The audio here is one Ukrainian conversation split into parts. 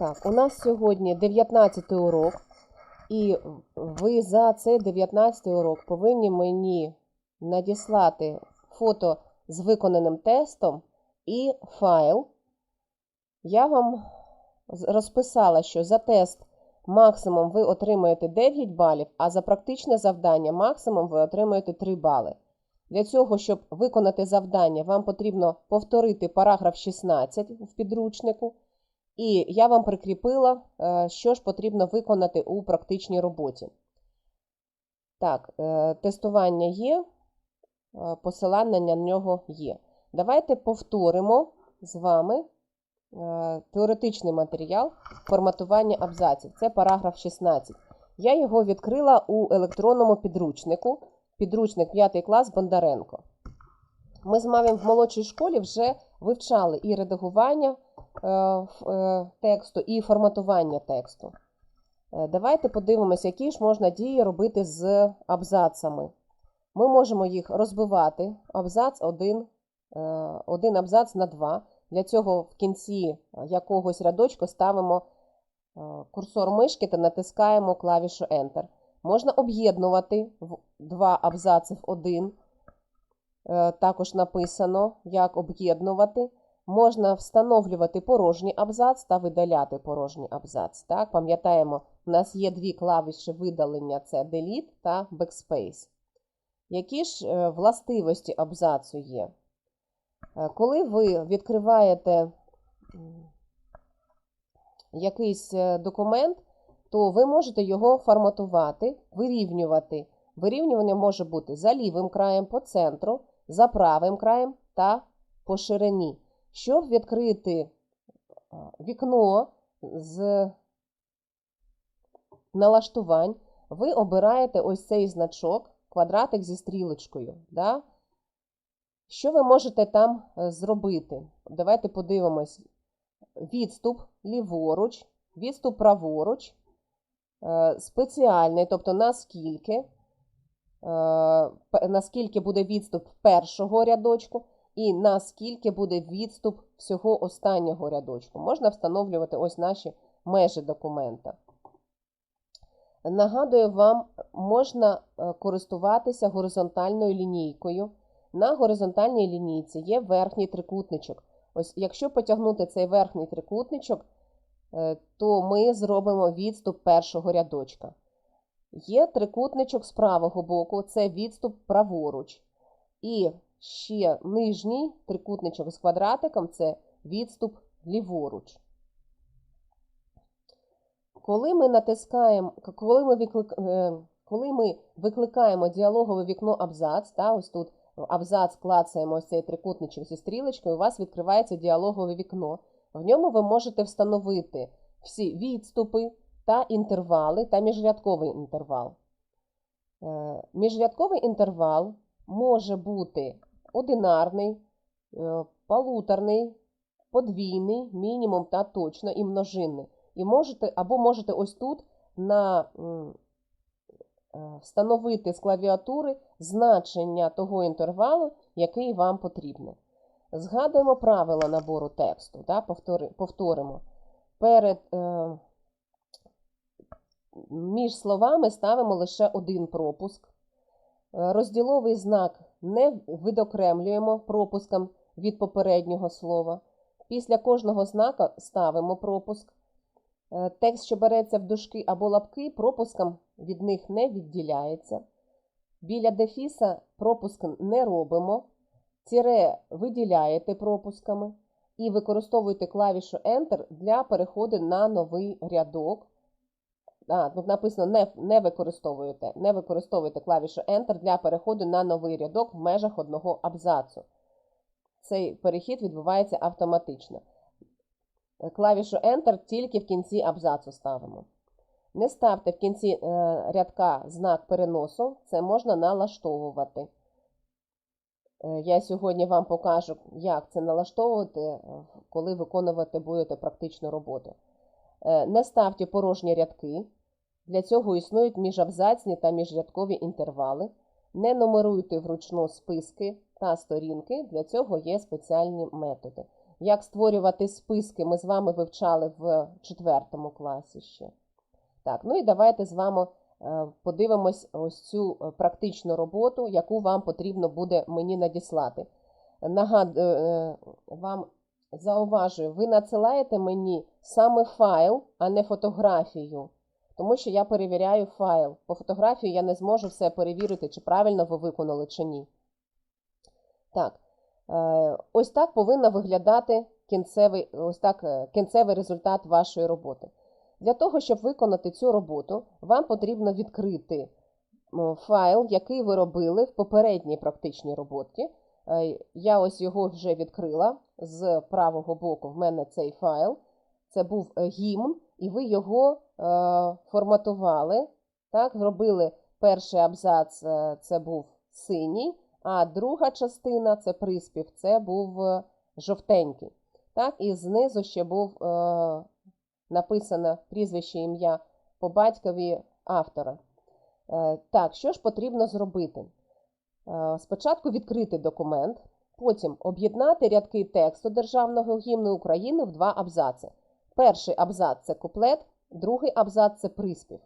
Так, у нас сьогодні 19 урок, і ви за цей 19 урок повинні мені надіслати фото з виконаним тестом і файл. Я вам розписала, що за тест максимум ви отримаєте 9 балів, а за практичне завдання максимум ви отримаєте 3 бали. Для цього, щоб виконати завдання, вам потрібно повторити параграф 16 в підручнику. І я вам прикріпила, е, що ж потрібно виконати у практичній роботі. Так, е, тестування є, е, посилання на нього є. Давайте повторимо з вами теоретичний матеріал форматування абзаців. Це параграф 16. Я його відкрила у електронному підручнику. Підручник 5 клас Бондаренко. Ми з вами в молодшій школі вже вивчали і редагування тексту, і форматування тексту. Е, Давайте подивимося, які ж можна дії робити з абзацами. Ми можемо їх розбивати. Абзац один, е, один абзац на два. Для цього в кінці якогось рядочку ставимо е, курсор мишки та натискаємо клавішу Enter. Можна об'єднувати два абзаци в один. Е, Також написано, як об'єднувати. Можна встановлювати порожній абзац та видаляти порожній абзац. Так, пам'ятаємо, у нас є дві клавіші видалення: це Delete та Backspace. Які ж е, властивості абзацу є? Е, Коли ви відкриваєте якийсь е, документ, то ви можете його форматувати, вирівнювати. Вирівнювання може бути за лівим краєм по центру, за правим краєм та по ширині. Щоб відкрити е, вікно з налаштувань, ви обираєте ось цей значок, квадратик зі стрілочкою. Да? Що ви можете там е, зробити? Давайте подивимось. Відступ ліворуч, відступ праворуч, е, спеціальний, тобто наскільки, наскільки буде відступ першого рядочку, і наскільки буде відступ всього останнього рядочку. Можна встановлювати ось наші межі документа. Нагадую вам, можна е, користуватися горизонтальною лінійкою. На горизонтальній лінійці є верхній трикутничок. Ось, якщо потягнути цей верхній трикутничок, е, то ми зробимо відступ першого рядочка. Є трикутничок з правого боку, це відступ праворуч. І ще нижній трикутничок з квадратиком це відступ ліворуч. Коли ми натискаємо, коли ми, виклик, е, коли ми викликаємо діалогове вікно абзац, та, ось тут абзац клацаємо ось цей трикутничок зі стрілочкою, у вас відкривається діалогове вікно. В ньому ви можете встановити всі відступи та інтервали та міжрядковий інтервал. Е, Міжрядковий інтервал може бути одинарний, е, полуторний, подвійний, мінімум та точно і множинний. І можете, або можете ось тут на, е, встановити з клавіатури значення того інтервалу, який вам потрібно. Згадуємо правила набору тексту. Да? Повтори, повторимо. Перед, е, між словами ставимо лише один пропуск. Е, Розділовий знак не видокремлюємо пропуском від попереднього слова. Після кожного знака ставимо пропуск. Е, Текст, що береться в дужки або лапки, пропуском від них не відділяється. Біля дефіса пропуск не робимо. Тіре виділяєте пропусками і використовуєте клавішу Enter для переходу на новий рядок. А, тут написано не, не використовуєте. Не використовуєте клавішу Enter для переходу на новий рядок в межах одного абзацу. Цей перехід відбувається автоматично. Клавішу Enter тільки в кінці абзацу ставимо. Не ставте в кінці е, рядка знак переносу, це можна налаштовувати. Е, Я сьогодні вам покажу, як це налаштовувати, е, коли виконувати будете практичну роботу. Е, Не ставте порожні рядки. Для цього існують міжабзацні та міжрядкові інтервали. Не нумеруйте вручну списки та сторінки, для цього є спеціальні методи. як створювати списки, ми з вами вивчали в четвертому класі ще. Так, ну і давайте з вами е, подивимось ось цю е, практичну роботу, яку вам потрібно буде мені надіслати. Нагадую, вам зауважую, ви надсилаєте мені саме файл, а не фотографію. Тому що я перевіряю файл. По фотографії я не зможу все перевірити, чи правильно ви виконали, чи ні. Так, е, ось так повинен виглядати кінцевий, ось так, е, кінцевий результат вашої роботи. Для того, щоб виконати цю роботу, вам потрібно відкрити файл, який ви робили в попередній практичній роботі. Е, Я ось його вже відкрила з правого боку. В мене цей файл. Це був е, гімн, і ви його е, форматували. Так, зробили перший абзац, це був синій, а друга частина це приспів, це був жовтенький. Так, і знизу ще був е, написано прізвище ім'я по батькові автора. Е, так, що ж потрібно зробити? Е, Спочатку відкрити документ, потім об'єднати рядки тексту Державного гімну України в два абзаци. Перший абзац це куплет, другий абзац це приспів.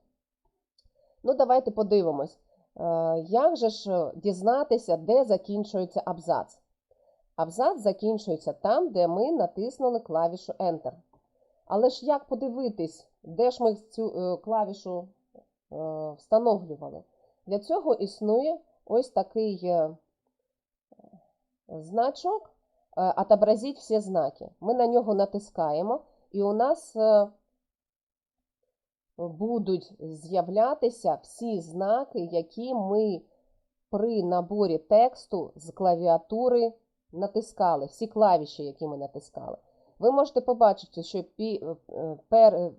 Ну, давайте подивимось, е, як же ж дізнатися, де закінчується абзац. Абзац закінчується там, де ми натиснули клавішу Enter. Але ж як подивитись, де ж ми цю е, клавішу встановлювали? Для цього існує ось такий е, значок е, «Отобразіть всі знаки. Ми на нього натискаємо, і у нас е, будуть з'являтися всі знаки, які ми при наборі тексту з клавіатури натискали, всі клавіші, які ми натискали. Ви можете побачити, що, е, пер, е,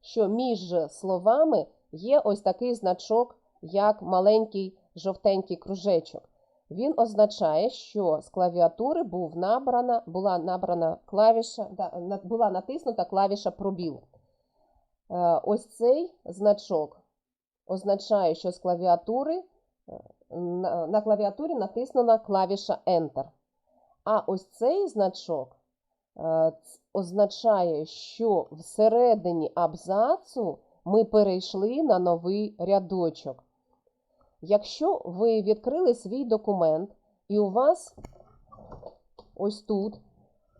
що між словами є ось такий значок, як маленький жовтенький кружечок. Він означає, що з клавіатури був набрана, була набрана клавіша, була натиснута клавіша пробіл. Е, Ось цей значок означає, що з клавіатури е, на, клавіатурі натиснула клавіша Enter. А ось цей значок е, означає, що всередині абзацу ми перейшли на новий рядочок. Якщо ви відкрили свій документ, і у вас ось тут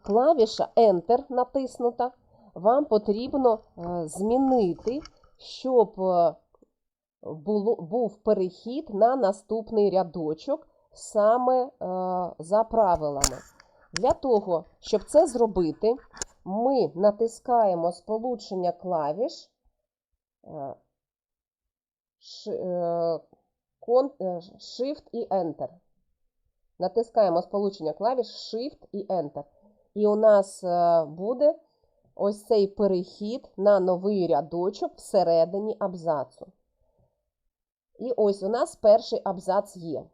клавіша Enter натиснута, вам потрібно е, змінити, щоб е, був перехід на наступний рядочок саме е, за правилами. Для того, щоб це зробити, ми натискаємо сполучення клавіш Shift і Enter. Натискаємо сполучення клавіш Shift і Enter. І у нас е, буде ось цей перехід на новий рядочок всередині абзацу. І ось у нас перший абзац є.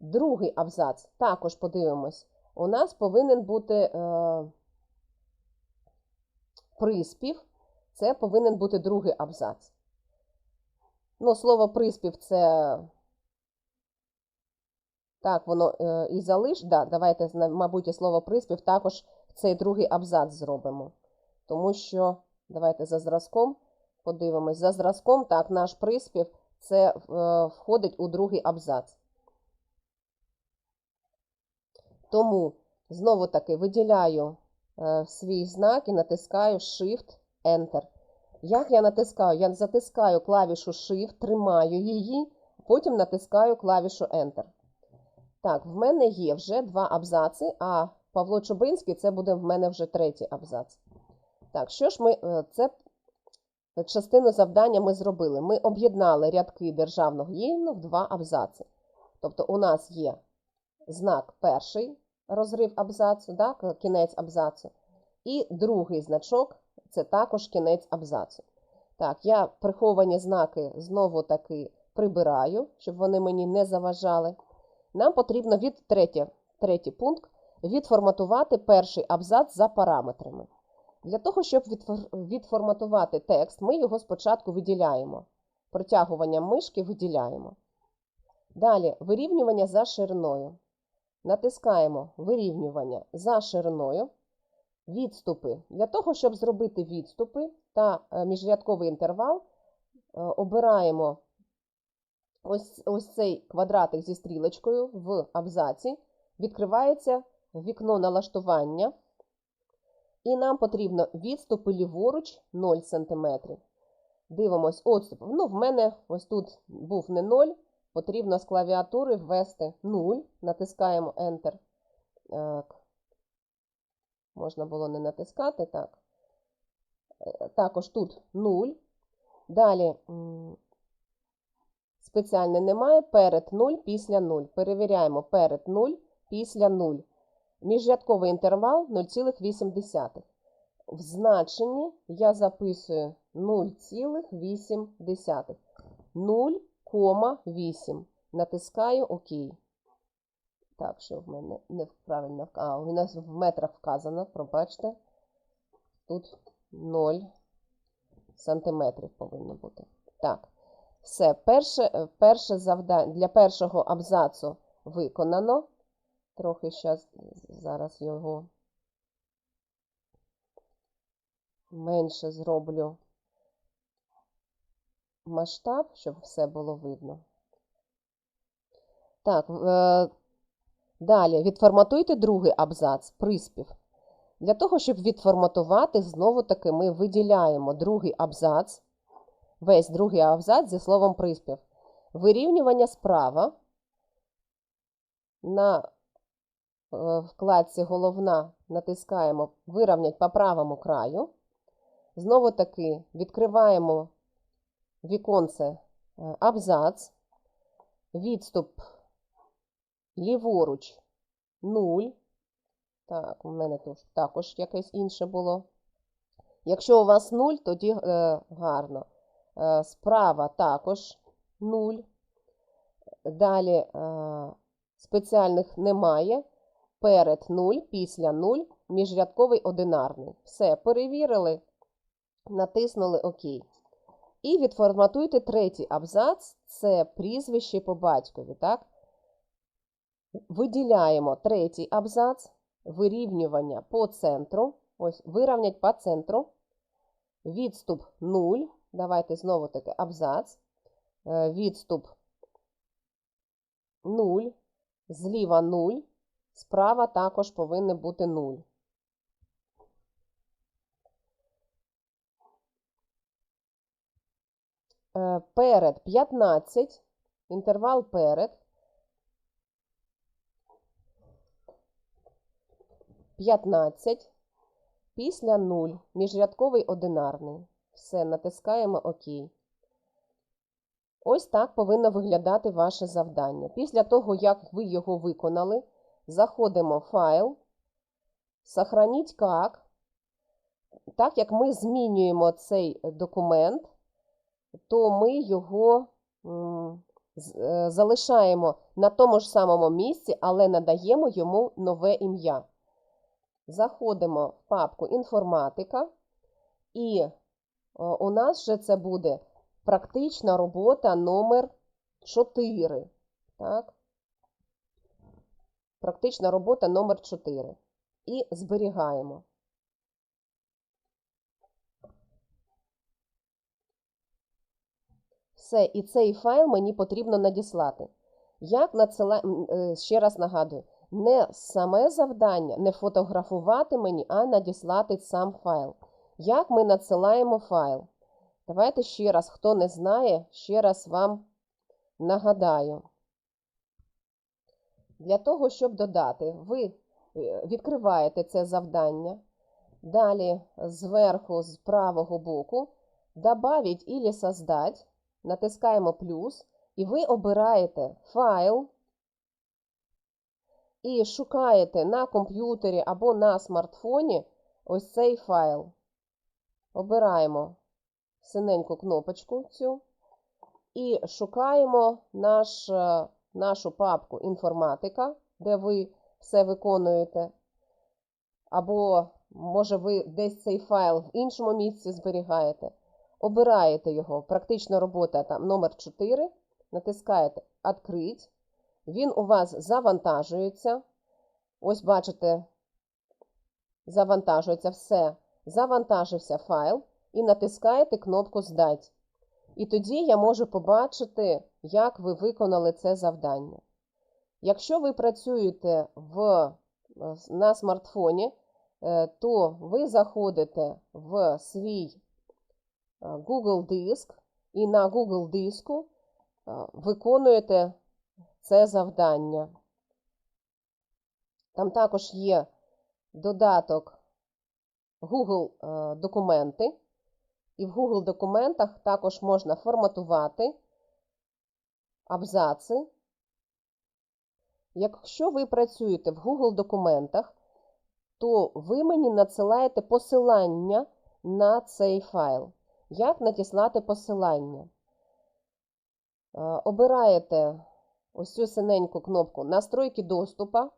Другий абзац, також подивимось, у нас повинен бути е, приспів. Це повинен бути другий абзац. Ну, слово приспів це. Так, воно е, і залиш. Да, давайте, мабуть, слово приспів також цей другий абзац зробимо. Тому що, давайте за зразком подивимось. За зразком, так, наш приспів це е, входить у другий абзац. Тому знову таки виділяю е, свій знак і натискаю Shift Enter. Як я натискаю? Я затискаю клавішу Shift, тримаю її, потім натискаю клавішу Enter. Так, в мене є вже два абзаци, а Павло Чубинський це буде в мене вже третій абзац. Так, що ж ми, е, це частину завдання ми зробили. Ми об'єднали рядки державного гімну в два абзаци. Тобто у нас є знак перший розрив абзацу, так, кінець абзацу, і другий значок це також кінець абзацу. Так, я приховані знаки знову таки прибираю, щоб вони мені не заважали. Нам потрібно від третє, третій пункт відформатувати перший абзац за параметрами. Для того, щоб відфор- відформатувати текст, ми його спочатку виділяємо. Протягуванням мишки виділяємо. Далі вирівнювання за шириною. натискаємо вирівнювання за шириною, відступи. Для того, щоб зробити відступи та е, міжрядковий інтервал, е, обираємо ось, ось цей квадратик зі стрілочкою в абзаці, відкривається вікно налаштування, і нам потрібно відступи ліворуч 0 см. Дивимось отступ. Ну, в мене ось тут був не 0, потрібно з клавіатури ввести 0, натискаємо Enter. Можна було не натискати, так. Е, Також тут 0. Далі спеціальне немає, перед 0, після 0. Перевіряємо перед 0, після 0. Міжрядковий інтервал 0,8. В значенні я записую 0,8. 0,8. Натискаю ОК. Так, що в мене неправильно. А, у нас в метрах вказано, пробачте. Тут 0 сантиметрів повинно бути. Так, все. Перше, е, перше завдання для першого абзацу виконано. Трохи щас, зараз його менше зроблю масштаб, щоб все було видно. Так, е, далі відформатуйте другий абзац, приспів. Для того, щоб відформатувати, знову-таки ми виділяємо другий абзац, весь другий абзац зі словом приспів. Вирівнювання справа на е, вкладці головна натискаємо Вирівнять по правому краю. Знову таки відкриваємо віконце е, абзац, відступ ліворуч 0. Так, у мене тут також якесь інше було. Якщо у вас 0, тоді е, гарно. Е, справа також 0. Далі е, спеціальних немає. Перед 0, після 0, міжрядковий одинарний. Все, перевірили, натиснули ОК. І відформатуйте третій абзац це прізвище по батькові. так? Виділяємо третій абзац, вирівнювання по центру. Ось, вирівнять по центру. Відступ 0. Давайте знову таки абзац. Е, Відступ 0. Зліва 0. Справа також повинен бути 0. Е, Перед 15. Інтервал перед. 15. Після 0. Міжрядковий одинарний. Все, натискаємо ОК. Ось так повинно виглядати ваше завдання. Після того, як ви його виконали, заходимо в файл, сохраніть як. Так як ми змінюємо цей документ, то ми його е, залишаємо на тому ж самому місці, але надаємо йому нове ім'я. Заходимо в папку інформатика, і е, у нас вже це буде практична робота номер 4. Так? Практична робота номер 4. І зберігаємо. Все, і цей файл мені потрібно надіслати. Як надсила... е, ще раз нагадую, не саме завдання, не фотографувати мені, а надіслати сам файл. Як ми надсилаємо файл? Давайте ще раз, хто не знає, ще раз вам нагадаю. Для того, щоб додати, ви е, відкриваєте це завдання. Далі зверху, з правого боку, добавить или создать, натискаємо плюс, і ви обираєте файл і шукаєте на комп'ютері або на смартфоні ось цей файл. Обираємо синеньку кнопочку цю і шукаємо наш, е, нашу папку інформатика, де ви все виконуєте. Або, може, ви десь цей файл в іншому місці зберігаєте. Обираєте його, практична робота там номер 4, натискаєте Открить. Він у вас завантажується. Ось бачите, завантажується все. Завантажився файл і натискаєте кнопку Здать. І тоді я можу побачити, як ви виконали це завдання. Якщо ви працюєте в, на смартфоні, е, то ви заходите в свій е, Google диск і на Google диску е, виконуєте це завдання. Там також є додаток Google е, документи. І в Google документах також можна форматувати абзаци. Якщо ви працюєте в Google документах, то ви мені надсилаєте посилання на цей файл. Як надіслати посилання? Е, Обираєте ось цю синеньку кнопку Настройки доступу.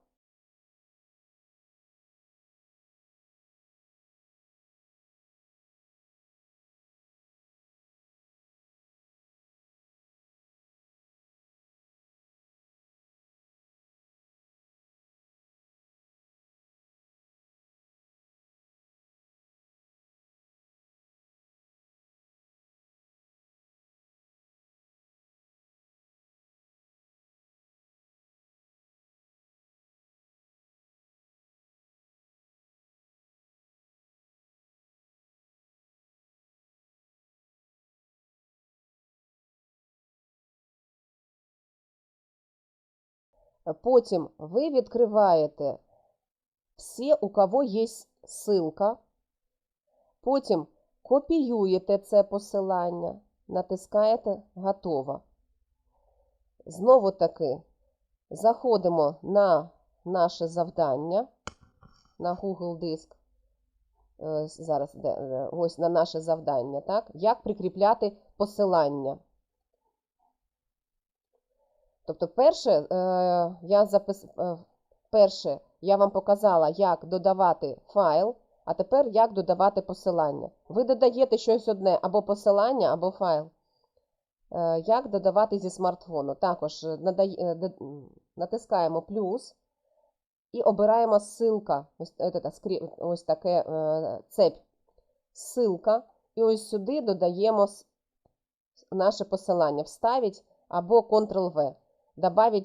Потім ви відкриваєте всі, у кого є ссылка. Потім копіюєте це посилання, натискаєте Готово. Знову таки заходимо на наше завдання на Google диск. Е, Зараз е, ось на наше завдання, так? Як прикріпляти посилання. Тобто, перше, е, я запис... е, перше, я вам показала, як додавати файл, а тепер як додавати посилання. Ви додаєте щось одне або посилання, або файл. Е, Як додавати зі смартфону? Також натискаємо плюс і обираємо ссылка. Ось, таке цепь. Ссылка. І ось сюди додаємо наше посилання. Вставить або Ctrl-V. Добавить